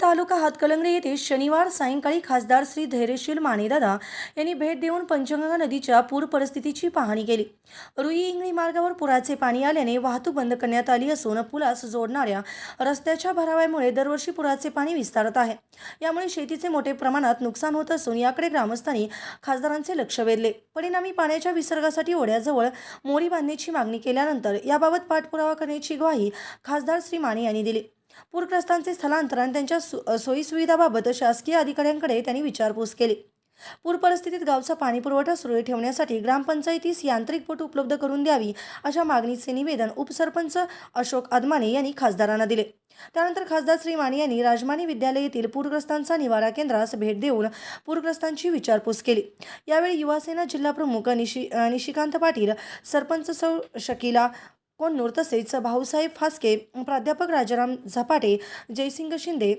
तालुका हातकलंगडे येथे शनिवार सायंकाळी खासदार श्री धैर्यशील मानेदादा यांनी भेट देऊन पंचगंगा नदीच्या पूर परिस्थितीची पाहणी केली. रुई इंगळी मार्गावर पुराचे पाणी आल्याने वाहतूक बंद करण्यात आली असून पुलास जोडणाऱ्या रस्त्याच्या भराव्यामुळे दरवर्षी पुराचे पाणी विस्तारत आहे. यामुळे शेतीचे मोठे प्रमाणात नुकसान होत असून याकडे ग्रामस्थांनी खासदारांचे लक्ष वेधले. परिणामी पाण्याच्या विसर्गासाठी ओढ्याजवळ मोरी बांधण्याची मागणी केल्यानंतर याबाबत पाठपुरावा करण्याची ग्वाही खासदार श्री माने यांनी दिली. पूरग्रस्तांचे स्थलांतर आणि त्यांच्या सु सोयीसुविधाबाबत शासकीय अधिकाऱ्यांकडे त्यांनी विचारपूस केली. पूर परिस्थितीत गावचा पाणीपुरवठा सुरळीत ठेवण्यासाठी ग्रामपंचायतीस यांत्रिक बोट उपलब्ध करून द्यावी अशा मागणीचे निवेदन उपसरपंच अशोक अदमाने यांनी खासदारांना दिले. त्यानंतर खासदार श्री माने यांनी राजमानी विद्यालय येथील पूरग्रस्तांचा निवारा केंद्रास भेट देऊन पूरग्रस्तांची विचारपूस केली. यावेळी युवासेना जिल्हाप्रमुख निशि निशी निशिकांत पाटील सरपंच सौ शकिला कोन्नूर तसेच भाऊसाहेब फास्के प्राध्यापक राजाराम झपाटे जयसिंग शिंदे.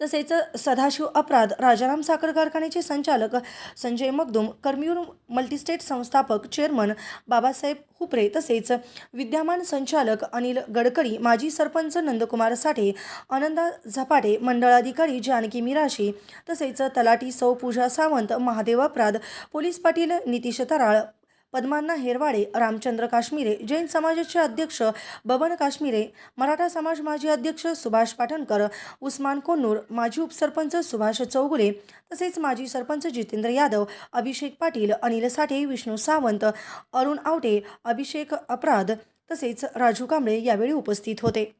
तसेच सदाशिव अपराध राजाराम साखर कारखान्याचे संचालक संजय मगदुम कर्म्यूर मल्टीस्टेट संस्थापक चेअरमन बाबासाहेब हुपरे तसेच विद्यमान संचालक अनिल गडकरी माजी सरपंच नंदकुमार साठे आनंदा झपाटे मंडळाधिकारी जानकी मिराशी तसेच तलाटी सौ पूजा सावंत महादेव अपराध पोलीस पाटील नितीश तराळ पद्मांना हेरवाडे रामचंद्र काश्मीरे जैन समाजाचे अध्यक्ष बबन काश्मीरे मराठा समाज माजी अध्यक्ष सुभाष पाटणकर उस्मान कोन्नूर माजी उपसरपंच सुभाष चौगुले तसेच माजी सरपंच जितेंद्र यादव अभिषेक पाटील अनिल साठे विष्णू सावंत अरुण आवटे अभिषेक अपराध तसेच राजू कांबळे यावेळी उपस्थित होते.